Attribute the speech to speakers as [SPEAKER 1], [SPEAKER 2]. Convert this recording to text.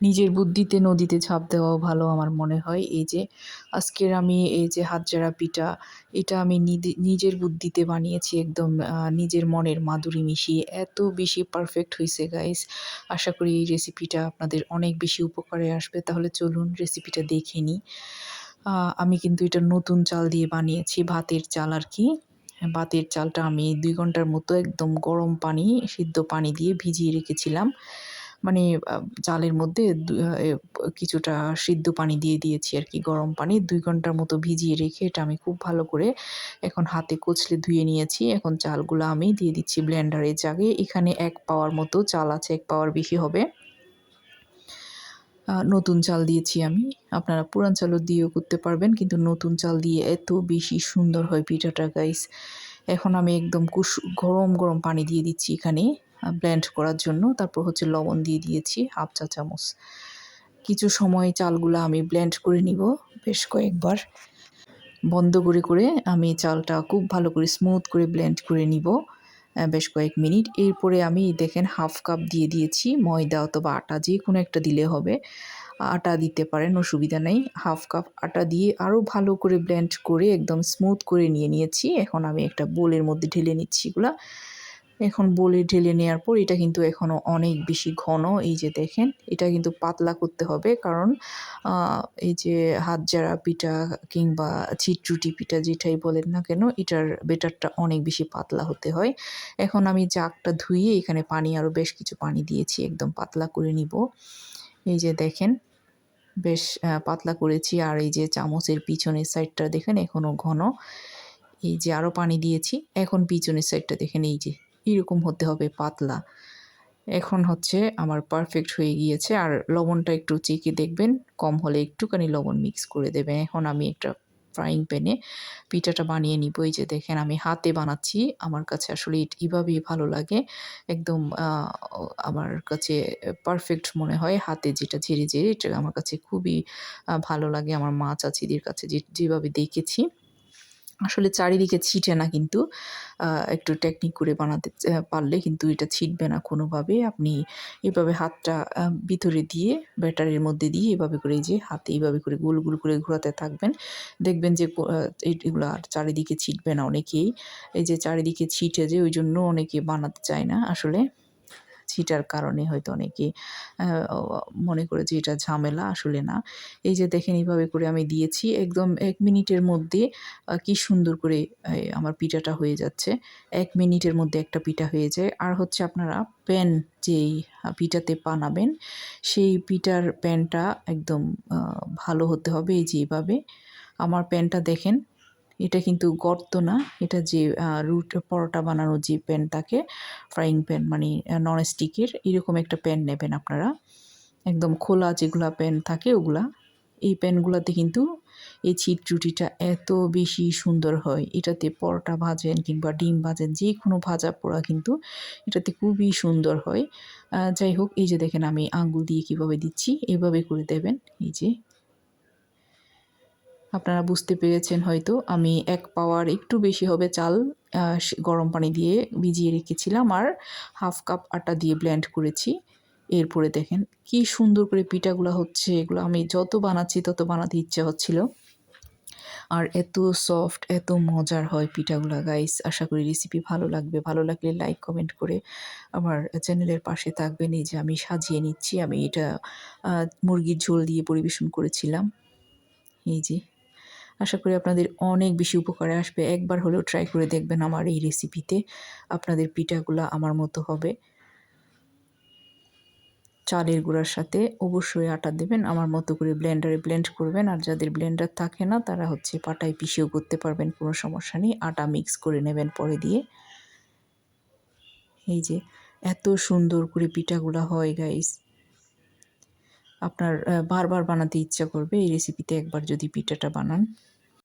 [SPEAKER 1] নিজের বুদ্ধিতে নদীতে ঝাঁপ দেওয়াও ভালো আমার মনে হয়। এই যে আজকের আমি এই যে হাতজারা পিঠা, এটা আমি নিজের বুদ্ধিতে বানিয়েছি একদম নিজের মনের মাধুরী মিশিয়ে। এত বেশি পারফেক্ট হয়েছে গাইস আশা করি এই রেসিপিটা আপনাদের অনেক বেশি উপকারে আসবে। তাহলে চলুন রেসিপিটা দেখে নিই। আমি কিন্তু এটা নতুন চাল দিয়ে বানিয়েছি, ভাতের চাল আর কি। ভাতের চালটা আমি দুই ঘণ্টার মতো একদম গরম পানি, সিদ্ধ পানি দিয়ে ভিজিয়ে রেখেছিলাম। মানে চালের মধ্যে কিছুটা সিদ্ধ পানি দিয়ে দিয়েছি আর কি, গরম পানি। দুই ঘণ্টার মতো ভিজিয়ে রেখে এটা আমি খুব ভালো করে এখন হাতে কচলে ধুয়ে নিয়েছি। এখন চালগুলো আমি দিয়ে দিচ্ছি ব্লেন্ডারের জাগে। এখানে এক পাওয়ার মতো চাল আছে, এক পাওয়ার বেশি হবে। নতুন চাল দিয়েছি আমি। আপনারা পুরান চালও দিয়েও করতে পারবেন, কিন্তু নতুন চাল দিয়ে এত বেশি সুন্দর হয় পিঠাটা গাইস এখন আমি একদম কুস, গরম গরম পানি দিয়ে দিচ্ছি এখানে। ব্লেন্ড করার জন্য। তারপর হচ্ছে লবণ দিয়ে দিয়েছি হাফ চা চামচ। কিছু সময় চালগুলো আমি ব্লেন্ড করে নিব বেশ কয়েকবার। বন্ধ করে করে আমি চালটা খুব ভালো করে স্মুথ করে ব্লেন্ড করে নিব বেশ কয়েক মিনিট। এরপরে আমি দেখেন হাফ কাপ দিয়ে দিয়েছি ময়দা অথবা আটা, যে কোনো একটা দিলে হবে। আটা দিতে পারেন, অসুবিধা নেই। হাফ কাপ আটা দিয়ে আরও ভালো করে ব্লেন্ড করে একদম স্মুথ করে নিয়ে নিয়েছি। এখন আমি একটা বোলের মধ্যে ঢেলে নিচ্ছি এগুলা। এখন বলে ঢেলে নেওয়ার পর এটা কিন্তু এখনও অনেক বেশি ঘন, এই যে দেখেন, এটা কিন্তু পাতলা করতে হবে। কারণ এই যে হাত জারা পিঠা কিংবা চিটরুটি পিঠা যেটাই বলেন না কেন, এটার বেটারটা অনেক বেশি পাতলা হতে হয়। এখন আমি জাগটা ধুয়ে এখানে পানি আরও বেশ কিছু পানি দিয়েছি, একদম পাতলা করে নিব। এই যে দেখেন, বেশ পাতলা করেছি। আর এই যে চামচের পিছনের সাইডটা দেখেন এখনও ঘন। এই যে আরও পানি দিয়েছি, এখন পিছনের সাইডটা দেখেন, এই যে এরকম হতে হবে, পাতলা। এখন হচ্ছে আমার পারফেক্ট হয়ে গিয়েছে। আর লবণটা একটু চেকে দেখবেন, কম হলে একটুখানি লবণ মিক্স করে দেবেন এখন আমি একটা ফ্রাইং প্যানে পিঠাটা বানিয়ে নিব। এই যে দেখেন, আমি হাতে বানাচ্ছি। আমার কাছে আসলে এভাবেই ভালো লাগে। একদম আমার কাছে পারফেক্ট মনে হয়। হাতে যেটা ঝেড়ে ঝেড়ে, এটা আমার কাছে খুবই ভালো লাগে। আমার মা চাচিদের কাছে যে, যেভাবে দেখেছি। আসলে চারিদিকে ছিটে না কিন্তু একটু টেকনিক করে বানাতে পারলে কিন্তু এটা ছিটবে না কোনোভাবে। আপনি এভাবে হাতটা ভিতরে দিয়ে ব্যাটারের মধ্যে দিয়ে এভাবে করে যে হাতে এইভাবে করে গোল গোল করে ঘোরাতে থাকবেন। দেখবেন যে এগুলো আর চারিদিকে ছিটবে না অনেকেই। এই যে চারিদিকে ছিটে যে ওই জন্য অনেকে বানাতে চায় না আসলে। ছিটার কারণে হয়তো অনেকে মনে করে যে এটা ঝামেলা, আসলে না। এই যে দেখেন এইভাবে করে আমি দিয়েছি, একদম এক মিনিটের মধ্যে কি সুন্দর করে আমার পিঠাটা হয়ে যাচ্ছে। এক মিনিটের মধ্যে একটা পিঠা হয়ে যায়। আর হচ্ছে আপনারা প্যান যেই পিঠাতে বানাবেন, সেই পিঠার প্যানটা একদম ভালো হতে হবে এই যে এইভাবে। আমার প্যানটা দেখেন এটা কিন্তু গর্ত না। এটা যে রুট পরোটা বানানোর যে প্যান থাকে ফ্রাইং প্যান মানে নন স্টিকের এরকম একটা প্যান নেবেন আপনারা। একদম খোলা যেগুলা প্যান থাকে ওগুলা। এই প্যানগুলোতে কিন্তু এই ছিট রুটিটা এত বেশি সুন্দর হয়। এটাতে পরোটা ভাজেন কিংবা ডিম ভাজেন যে কোনো ভাজা পোড়া কিন্তু এটাতে খুবই সুন্দর হয়। যাই হোক, এই যে দেখেন আমি আঙ্গুল দিয়ে কীভাবে দিচ্ছি, এভাবে করে দেবেন। এই যে আপনারা বুঝতে পেরেছেন হয়তো, আমি এক পাওয়ার একটু বেশি হবে চাল গরম পানি দিয়ে ভিজিয়ে রেখেছিলাম আর হাফ কাপ আটা দিয়ে ব্লেন্ড করেছি। এরপরে দেখেন কি সুন্দর করে পিঠাগুলো হচ্ছে, এগুলো আমি যত বানাচ্ছি তত বানাতে ইচ্ছা হচ্ছিল। আর এত সফট, এত মজার হয় পিঠাগুলা গাইস আশা করি রেসিপি ভালো লাগবে। ভালো লাগলে লাইক কমেন্ট করে আমার চ্যানেলের পাশে থাকবেন। এই যে আমি সাজিয়ে নিচ্ছি, আমি এটা মুরগির ঝোল দিয়ে পরিবেশন করেছিলাম। এই যে আশা করি আপনাদের অনেক বেশি উপকারে আসবে। একবার হলেও ট্রাই করে দেখবেন আমার এই রেসিপিতে আপনাদের পিঠাগুলো আমার মতো হবে। চালের গুঁড়ার সাথে অবশ্যই আটা দেবেন, আমার মতো করে ব্লেন্ডারে ব্লেন্ড করবেন, আর যাদের ব্লেন্ডার থাকে না, তারা হচ্ছে পাটায় পিষেও করতে পারবেন, কোনো সমস্যা নেই। আটা মিক্স করে নেবেন পরে দিয়ে। এই যে এত সুন্দর করে পিঠাগুলো হয় গাইস আপনার বারবার বানাতে ইচ্ছা করবে এই রেসিপিতে একবার যদি পিঠাটা বানান।